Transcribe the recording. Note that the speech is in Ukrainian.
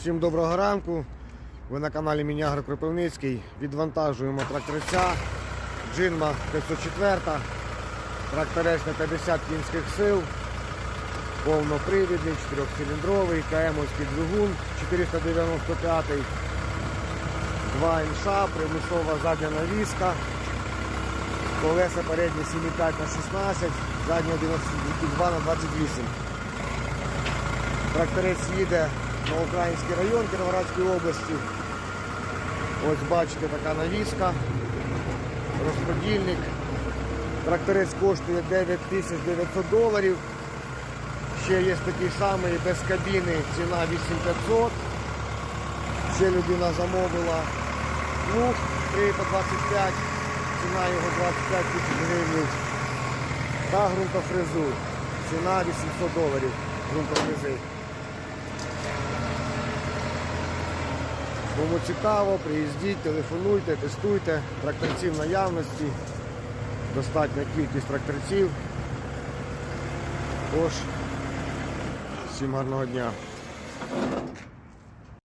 Всім доброго ранку. Ви на каналі Мінягр Кропивницький. Відвантажуємо тракторця Джинма 504, тракторець на 50 кінських сил, повнопривідний, 4-циліндровий, КМовський двигун 495, 2 інша, примусова задня навіска, колеса передні 7,5 на 16, задні 11,2 на 28. Тракторець їде на Український район Кіровоградської області. Ось бачите, така навіска, розподільник. Тракторець коштує 9900 доларів. Ще є такий самий без кабіни, ціна 8500. Ще людина замовила плуг 3 по 25, ціна його 25 тисяч гривень. Та ґрунтофрезу. Ціна 800 доларів ґрунтофрези. Кому цікаво, приїздіть, телефонуйте, тестуйте. Тракторців наявності. Достатня кількість тракторців. Тож, всім гарного дня.